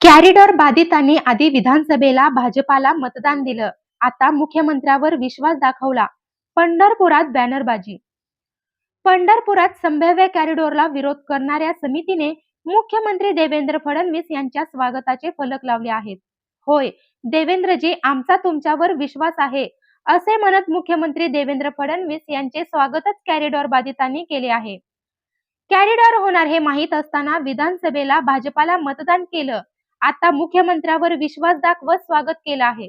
Corridor बाधितांनी आधी विधानसभेला भाजपाला मतदान दिलं. आता मुख्यमंत्र्यावर विश्वास दाखवला. पंढरपुरात बॅनरबाजी. पंढरपुरात संभाव्य कॅरिडॉरला विरोध करणाऱ्या समितीने मुख्यमंत्री देवेंद्र फडणवीस यांच्या स्वागताचे फलक लावले आहेत. होय देवेंद्रजी आमचा तुमच्यावर विश्वास आहे. असे म्हणत मुख्यमंत्री देवेंद्र फडणवीस यांचे स्वागतच कॅरिडॉर बाधितांनी केले आहे. कॅरिडॉर होणार हे माहीत असताना विधानसभेला भाजपाला मतदान केलं. आता मुख्यमंत्र्यावर विश्वास दाखवत स्वागत केलं आहे.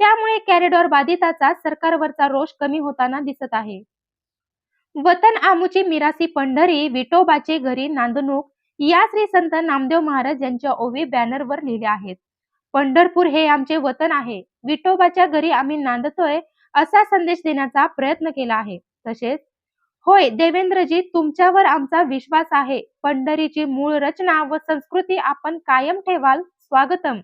त्यामुळे कॅरिडॉर बाधिताचा सरकारवरचा रोष कमी होताना दिसत आहे. वतन आमुची मिरासी पंढरी विठोबाचे घरी नांदणूक या श्री संत नामदेव महाराज यांच्या ओवी बॅनरवर लिहिले आहेत. पंढरपूर हे आमचे वतन आहे. विठोबाच्या घरी आम्ही नांदतोय असा संदेश देण्याचा प्रयत्न केला आहे. तसेच होय देवेंद्रजी तुमच्यावर आमचा विश्वास आहे. पंढरीची मूळ रचना व संस्कृती आपण कायम ठेवाल. स्वागतम.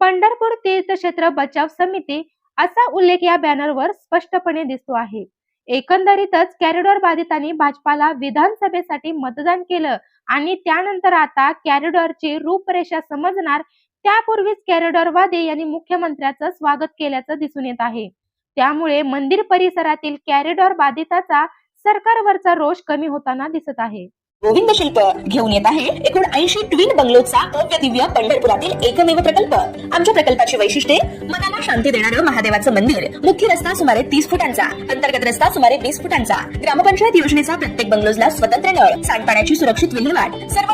पंढरपूर तीर्थक्षेत्र बचाव समिती असा उल्लेख या बॅनरवर स्पष्टपणे दिसतो आहे. एकंदरीतच कॅरिडॉर बाधितांनी भाजपाला विधानसभेसाठी मतदान केलं आणि त्यानंतर आता कॅरिडॉरची रूपरेषा समजणार त्यापूर्वीच कॅरिडॉरवादी यांनी मुख्यमंत्र्याचं स्वागत केल्याचं दिसून येत आहे. त्यामुळे मंदिर परिसरातील कॅरिडॉर बाधिताचा सरकारवरचा रोष कमी होताना दिसत आहे. गोविंद शिल्प घेऊन येत आहे. एकूण ऐंशी ट्विन बंगलोचा भव्य दिव्य पंढरपुरातील एकमेव प्रकल्प. आमच्या प्रकल्पाची वैशिष्ट्ये मनाला शांती देणारं महादेवाचं मंदिर. मुख्य रस्ता सुमारे तीस फुटांचा अंतर्गत रस्ता सुमारे वीस फुटांचा. ग्रामपंचायत योजनेचा प्रत्येक बंगलोजला स्वतंत्र नळ सांडपाण्याची सुरक्षित विल्हेवाट. सर्व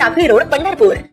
टाकळी रोड पंढरपूर